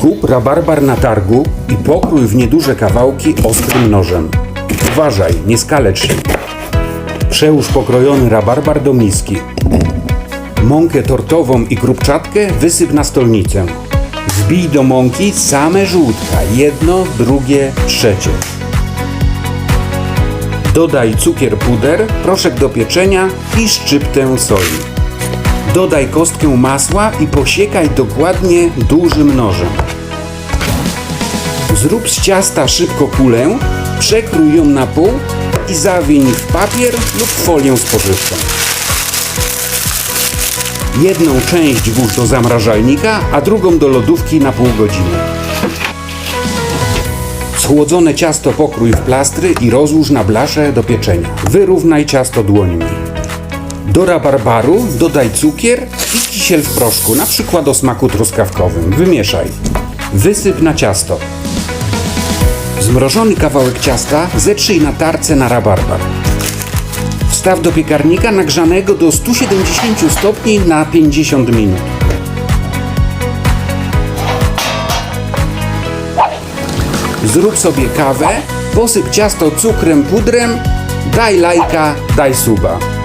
Kup rabarbar na targu i pokrój w nieduże kawałki ostrym nożem. Uważaj, nie skalecz się. Przełóż pokrojony rabarbar do miski. Mąkę tortową i krupczatkę wysyp na stolnicę. Wbij do mąki same żółtka, jedno, drugie, trzecie. Dodaj cukier puder, proszek do pieczenia i szczyptę soli. Dodaj kostkę masła i posiekaj dokładnie dużym nożem. Zrób z ciasta szybko kulę, przekrój ją na pół i zawiń w papier lub folię spożywczą. Jedną część włóż do zamrażalnika, a drugą do lodówki na pół godziny. Schłodzone ciasto pokrój w plastry i rozłóż na blasze do pieczenia. Wyrównaj ciasto dłońmi. Do rabarbaru dodaj cukier i kisiel w proszku, na przykład o smaku truskawkowym. Wymieszaj. Wysyp na ciasto. Zmrożony kawałek ciasta zetrzyj na tarce na rabarbar. Wstaw do piekarnika nagrzanego do 170 stopni na 50 minut. Zrób sobie kawę, posyp ciasto cukrem, pudrem, daj lajka, daj suba.